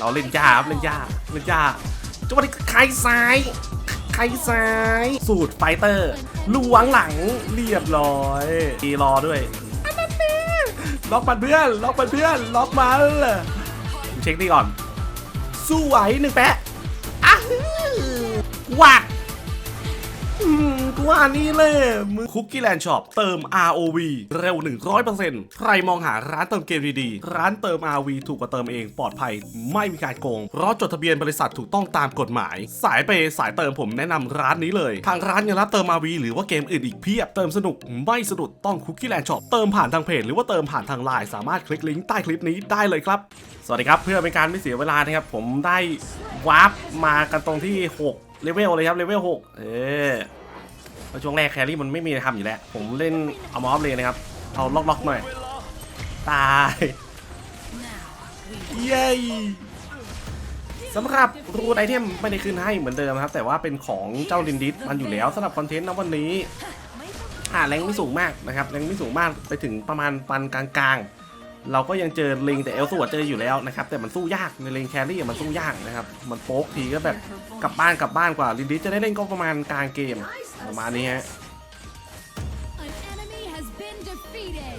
เราเล่นยากครับเล่นยากเล่นยากจังหวะนี้ใครซ้ายใครซ้าย สูตรไฟเตอร์ล้วงหลังเรียบร้อยตีรอด้วยอันนั้นแน่ล็อกมันเพื่อนล็อกมันเพื่อนล็อกมันเช็คดีก่อน สู้ไหวหนึ่งแปะอ้าววัดอืมกู ว่านี่เลยมือคุกกี้แลนด์ช็อปเติม ROV เร็ว 100%ใครมองหาร้านเติมเกมดีๆ ร้านเติม ROV ถูกกว่าเติมเองปลอดภัย ไม่มีการโกง เพราะจดทะเบียนบริษัทถูกต้องตามกฎหมาย สายเปย์สายเติมผมแนะนำร้านนี้เลย ทางร้านยังรับเติม ROV หรือว่าเกมอื่นอีกเพียบเติมสนุกไม่สะดุดต้องคุกกี้แลนด์ช็อปเติมผ่านทางเพจหรือว่าเติมผ่านทางไลน์สามารถคลิกลิงก์ใต้คลิปนี้ได้เลยครับสวัสดีครับเพื่อเป็นการไม่เสียเวลานะครับผมได้วาร์ปมากันตรงที่ 6 เลเวลเลยครับเลเวล6เออ เพราะช่วงแรกแครี่มันไม่มีอะไรทำอยู่แล้ว ผมเล่นเอามอฟเลยนะครับ เอาล็อกล็อกหน่อย ตายเย้สำหรับรูดไอเทมไม่ได้ขึ้นให้เหมือนเดิมนะครับ แต่ว่าเป็นของเจ้าลินดิสมันอยู่แล้วสำหรับคอนเทนต์นะวันนี้อ่าแรงไม่สูงมากนะครับแรงไม่สูงมากไปถึงประมาณปันกลางๆ เราก็ยังเจอลิงแต่เอลสวดเจออยู่แล้วนะครับ แต่มันสู้ยากในเลงแครี่มันสู้ยากนะครับ มันโป๊กทีก็แบบกลับบ้านกลับบ้านกว่าลินดิสจะได้เล่นก็ประมาณกลางเกม ประมาณนี้ฮะ An enemy has been defeated.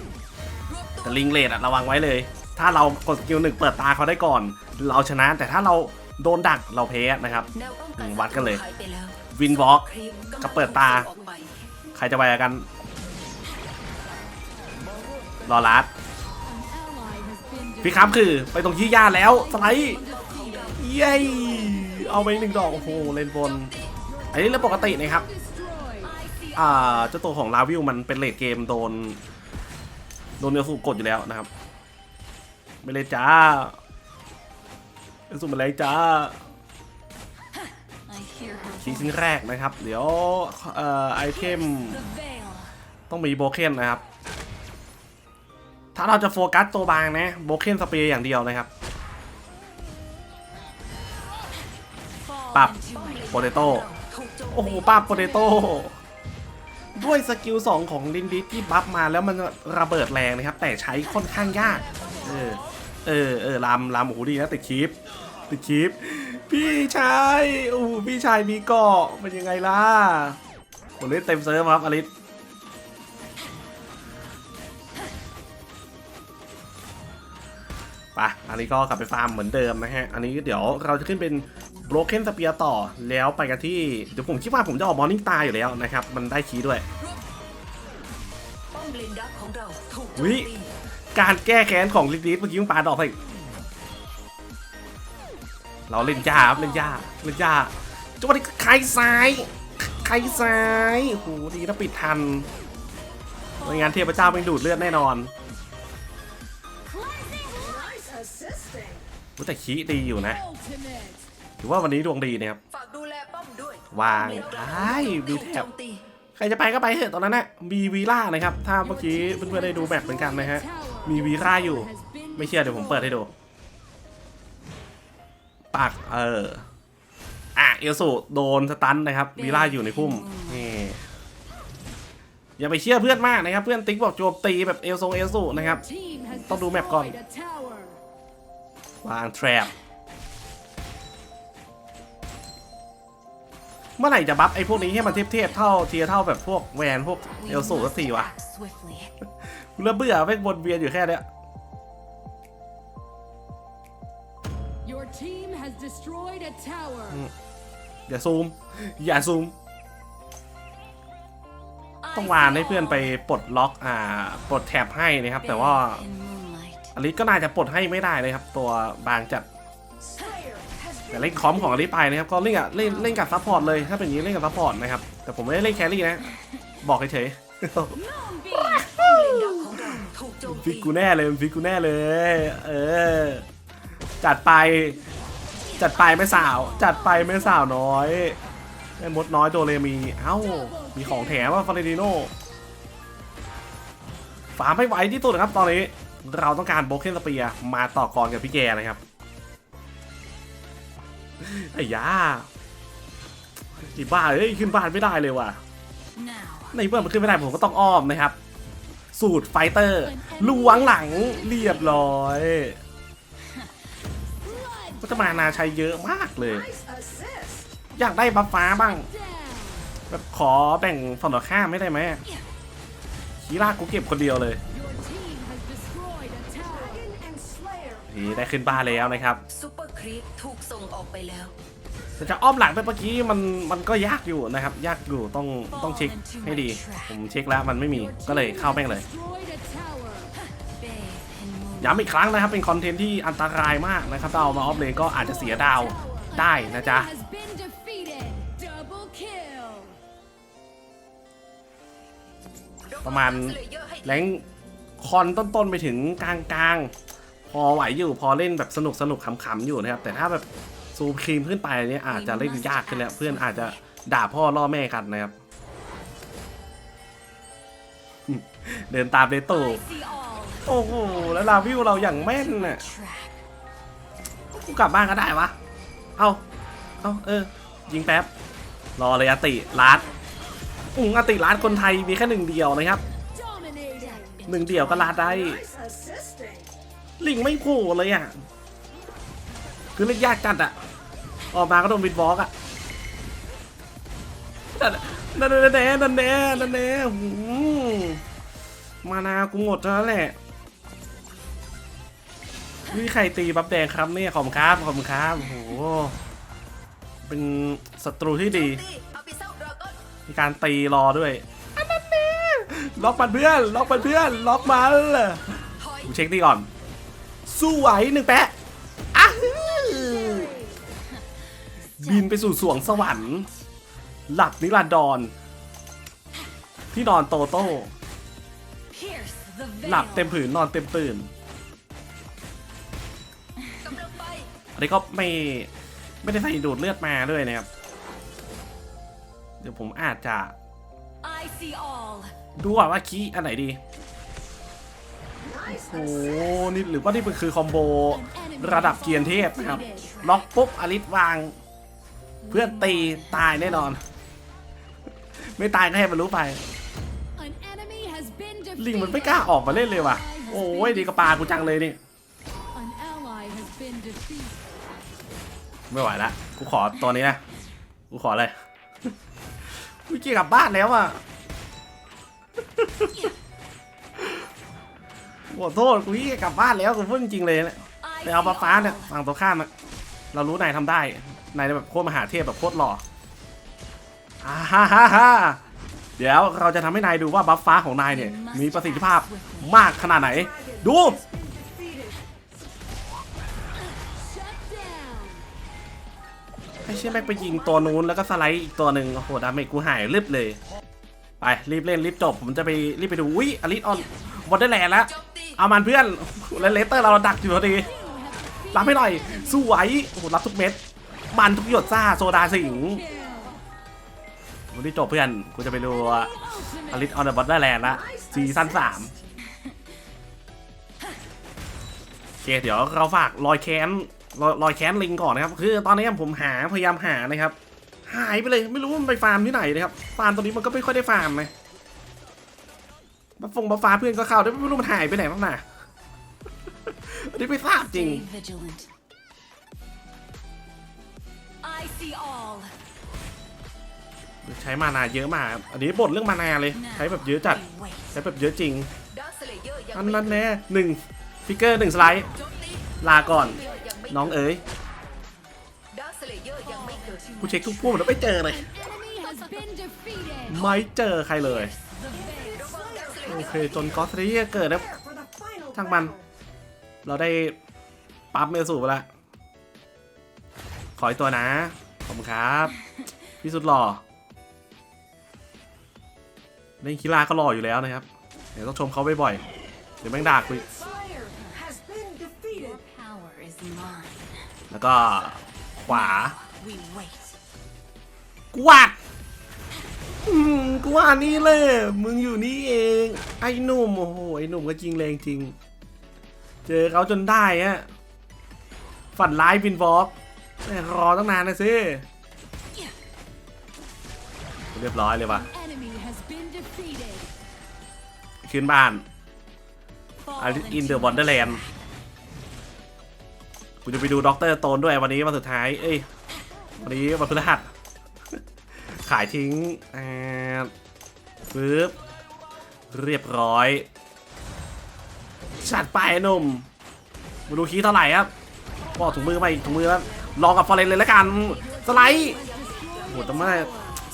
แต่ลิงเลดอะระวังไว้เลย ถ้าเรากดสกิลหนึ่งเปิดตาเขาได้ก่อน เราชนะแต่ถ้าเราโดนดักเราแพ้นะครับแนวป้องกันวัดกันเลยหายไปแล้ววินวอล์กครีมกับเปิดตาออกไปใครจะไปกัน รอลัด An ally has been พี่ครับคือไปตรงที่ย่าแล้วสไลด์เย้เอาไปหนึ่งดอกโอ้โหเล่นบน อันนี้เรื่องปกตินะครับ destroyed. อ่าเจ้าตัวของลาวิวมันเป็นเลดเกมโดน โดนเนลสูกดอยู่แล้วนะครับ ไม่เลยจ้าเนลสูมาเลยจ้า I hear her คีย์ชิ้นแรกนะครับ เดี๋ยวเอ่อไอเทมต้องมีโบเคนนะครับ ถ้าเราจะโฟกัสตัวบางนะโบเคนสเปรย์อย่างเดียวนะครับ ปรับโปเตโต้โอ้โหตีป้าโปเตโต้ ด้วยสกิล2ของลินดิสที่บัฟมาแล้วมันระเบิดแรงนะครับ แต่ใช้ค่อนข้างยาก เออ เออเออลำลำโอ้โหดีนะติดคลิปติดคลิป พี่ชายโอ้พี่ชายมีเกาะเป็นยังไงล่ะผมเล่นเต็มเซิร์ฟครับอลิสไปอันนี้ก็กลับไปฟาร์มเหมือนเดิมนะฮะ อันนี้เดี๋ยวเราจะขึ้นเป็น Broken Spear ต่อแล้วไปกันที่ เดี๋ยวผมคิดว่าผมจะออกมอร์นิ่งตาอยู่แล้วนะครับ มันได้คีด้วยป้อมเลนดัการแก้แค้นของลิลิสเมื่อกี้มึงปาดอกไปเราเล่นยาบเล่นยาเล่นยาจังหวะนี้ใครซ้ายใครซ้ายโหดีนะปิดทันไม่งั้นเทพเจ้าไม่ดูดเลือดแน่นอนแต่ขี้ดีอยู่นะ ถือว่าวันนี้ดวงดีนะครับฝากดูแลป้อมด้วยวางป้อมเลนกลได้มีถูกแท็โจบมตีใครจะไปก็ไปเถอะตอนนั้นนะมีวีล่านะครับ ถ้าเมื่อกี้เพื่อนๆได้ดูแบบเหมือนกันนะฮะมีวีล่าอยู่ Has been ไม่เชื่อเดี๋ยวผมเปิดให้ดูปากเอออะเอลสูโดนสตันนะครับวีล่าอยู่ในพุ่มนี่อย่าไปเชื่อเพื่อนมากนะครับ เพื่อนติ๊กบอกโจมตีแบบเอลทรงเอลสูนะครับ team has ต้องดูแมปก่อน destroyed a tower. วางแทรป เมื่อไหร่จะบัฟไอ้พวกนี้ให้มันเทียบๆเท่าเทียร์เท่าแบบพวกแวนพวกเอลสูสักทีวะ swiftly เริ่มเบื่อไม่งวนเวียนอยู่แค่เนี้ย Your team has destroyed a tower. อย่าซูม อย่าซูม ต้องวานให้เพื่อนไปปลดล็อกอ่าปลดแท็บให้นะครับ แต่ว่า In moonlight อลิสก็น่าจะปลดให้ไม่ได้เลยครับ ตัวบางจัด แต่เล่นคอมของอลิไปนะครับก็เล่นกับเล่นเล่นกับซัพพอร์ตเลยถ้าเป็นอย่างนี้เล่นกับซัพพอร์ตนะครับแต่ผมไม่ได้เล่นแครี่นะบอกเฉยๆฟิกกูแน่เลยฟิกกูแน่เลย เออ จัดไป จัดไปไม่สาว จัดไปไม่สาวน้อยไอ้มดน้อยโดเรมี เอ้า มีของแถมว่าฟาเรดิโนฟาร์มให้ไหวที่สุดนะครับตอนนี้ เราต้องการโบเคนสเปียมาต่อกรกับพี่แกนะครับ ไอ้ยาไอีบ้าเอ้ยขึ้นบ้านไม่ได้เลยว่ะ now ในเมื่อมันขึ้นไม่ได้ผมก็ต้องอ้อมนะครับ สูตรไฟเตอร์ล้วงหลังเรียบร้อยก็จะมานาใช้เยอะมากเลย อยากได้บัฟฟ้าบ้าง Down. แบบขอแบ่งฝั่งตรงข้ามไม่ได้ไหมคีรากูเก็บคนเดียวเลย Your team has destroyed a tower. นี่ได้ขึ้นบ้านแล้วนะครับซูเปอร์ ครีปถูกส่งออกไปแล้วแต่จะอ้อมหลังไปเมื่อกี้มันมันก็ยากอยู่นะครับ ยากอยู่ต้องต้องเช็คให้ดี ผมเช็คแล้วมันไม่มีก็เลยเข้าแม่งเลยย้ำอีกครั้งนะครับ เป็นคอนเทนต์ที่อันตรายมากนะครับถ้าเอามาออฟเลนก็อาจจะเสียดาวได้นะจ๊ะประมาณแรงคอนต้นๆไปถึงกลางๆ พอไหวอยู่พอเล่นแบบสนุกสนุกขำๆอยู่นะครับ แต่ถ้าแบบซูมครีมขึ้นไปเนี่ยอาจจะเล่นยากขึ้นแล้วเพื่อนอาจจะด่าพ่อล่อแม่กันนะครับ เดินตามเลโต้โอ้โหแล้วลาวิวเราอย่างแม่นน่ะกูกลับบ้านก็ได้วะ เอาเอาเออ ยิงแป๊บ รอเลยอติลัดอุ้งอติลัดคนไทยมีแค่หนึ่งเดียวนะครับหนึ่งเดียวก็ลัดได้ ลิงไม่โผล่เลยอะ คือเล่นยากจัดอะ ออกมาก็โดนบิดบล็อกอะนั่นดันนั่นแน่นั่นแน่นั่นแน่หืมานากูหมดแล้วแหละนี่ใครตีบัฟแดงครับเนี่ยขอบคุณครับขอบคุณครับโอ้โห เป็นศัตรูที่ดี มีการตีรอด้วยอันนั้นแน่ล็อกมันเพื่อน ล็อกมันเพื่อน ล็อกมันถอยกูเช็คดีก่อน สู้ไหวหนึ่งแปะอ้าวบินไปสู่สวงสวรรค์ หลับนิรันดร ที่นอนโตโต้ หลับเต็มผืนนอนเต็มตื่นกำลังไปอันนี้ก็ไม่ไม่ได้ใส่ดูดเลือดมาด้วยนะครับ เดี๋ยวผมอาจจะดูก่อนว่าคีอันไหนดี โอ้โหนี่หรือว่านี่มันคือคอมโบระดับเกียร์เทพนะครับ ล็อกปุ๊บอลิสวาง เพื่อนตีตายแน่นอน ไม่ตายก็ให้มันรู้ไป ลิงมันไม่กล้าออกมาเล่นเลยว่ะ โอ้ยดีกระปากูจังเลยนี่ไม่ไหวละ กูขอตัวนี้นะ กูขอเลยกูเกียกลับบ้านแล้วอะ ขอโทษกูเกี่ยกลับบ้านแล้วกูพูดจริงๆเลยเนี่ย I ไปเอา see ฟ้าฟ้าเนี่ยฝั่งตรงข้ามอะเรารู้นายทำได้นายแบบโคตรมหาเทพแบบโคตรหล่ออ่าฮ่าฮ่าฮ่าเดี๋ยวเราจะทำให้นายดูว่าบัฟฟ้าของนายเนี่ยมีประสิทธิภาพมากขนาดไหน ดู Shut down. ไอ้เชี่ยแม็กไปยิงตัวนู้นแล้วก็สไลด์อีกตัวหนึ่งโอ้โหดาเมจกูหายรีบเลย ไปรีบเล่นรีบจบ ผมจะไปรีบไปดูอุ้ยอลิสออนวอเตอร์แลนด์แล้ว เอามันเพื่อนแล้วเลสเตอร์เราดักอยู่พอดีรับให้หน่อยสวยโอ้โหรับทุกเม็ด มันทุกหยดซ่าโซดาสิงวันนี้จบเพื่อนกูจะไปดูอลิสออนเดอะบอตแลนด์ละซีซั่นสามโอเคเดี๋ยวเราฝากรอยแค้นรอยรอยแค้นลิงก่อนนะครับ คือตอนนี้ผมหาพยายามหานะครับ หายไปเลยไม่รู้มันไปฟาร์มที่ไหนนะครับ ฟาร์มตัวนี้มันก็ไม่ค่อยได้ฟาร์มเลย มาฟงมาฟ้าเพื่อนก็เข้าแต่ไม่รู้มันหายไปไหนบ้างน่ะอันนี้ไม่ทราบจริง Stay vigilant I see all ใช้มานาเยอะมาก อันนี้บ่นเรื่องมานาเลย ใช้แบบเยอะจัด we wait ใช้แบบเยอะจริง Dark Slayer ยังอันไม่นั้นแน่หนึ่งฟิกเกอร์หนึ่งสไลด์โจมตีลาก่อนยังไม่น้องเอ๋ย Dark Slayer ยังไม่เกิดกูเช็คทุกพวกแล้วไม่เจอเลย An enemy has been defeated. ไม่เจอใครเลย โอเค จนกอสเรียเกิดแล้วช่างมัน เราได้ปั๊บเมลสูไปละขออีกตัวนะขอบคุณครับ พี่สุดหล่อเล่นคีราก็หล่ออยู่แล้วนะครับ เดี๋ยวต้องชมเขาบ่อยๆเดี๋ยวแม่งด่ากูแล้วก็ขวากว่า อืมกูว่านี่เลย มึงอยู่นี่เอง ไอ้หนุ่มโอ้โหไอ้หนุ่มก็จริงแรงจริง เจอเขาจนได้อะฝันร้ายบินบอกรอตั้งนานนะสิเรียบร้อยเลยว่ะขึ้นบ้านอาริอินเดอะวอนเดอร์แลนด์กูจะไปดูด็อกเตอร์โตนด้วยวันนี้วันสุดท้าย เอ้ย วันนี้วันพฤหัส ขายทิ้งอ่าปึ๊บเรียบร้อยชัดไปไอ้หนุ่มมาดูคีเท่าไหร่ครับก็ถุงมือมาอีกถุงมือแล้วลองกับฟอร์เรนเลยแล้วกัน สไลด์โหแต่ไม่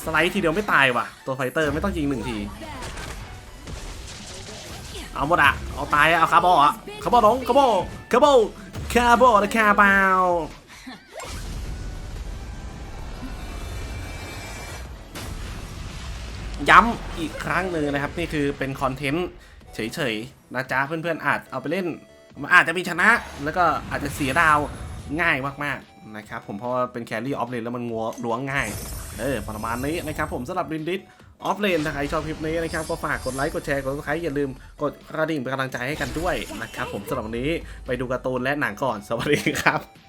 สไลด์ทีเดียวไม่ตายว่ะ ตัวไฟเตอร์ไม่ต้องยิงหนึ่งที เอาหมดอะเอาตายอะเอาคาร์บออะคาร์บอน้องคาร์บอคาร์บอคาร์บอและคาร์บาว ย้ำอีกครั้งหนึ่งนะครับ นี่คือเป็นคอนเทนต์เฉยๆนะจ๊ะเพื่อนๆอาจเอาไปเล่นมันอาจจะมีชนะแล้วก็อาจจะเสียดาวง่ายมากๆนะครับผมเพราะว่าเป็นแครี่ออฟเลนแล้วมันงัวล้วงง่ายเออประมาณนี้นะครับผมสำหรับรินดิสออฟเลนถ้าใครชอบคลิปนี้นะครับก็ฝากกดไลค์กดแชร์กดซับสไครต์อย่าลืมกดกระดิ่งเป็นกำลังใจให้กันด้วยนะครับผมสำหรับวันนี้ไปดูการ์ตูนและหนังก่อนสวัสดีครับ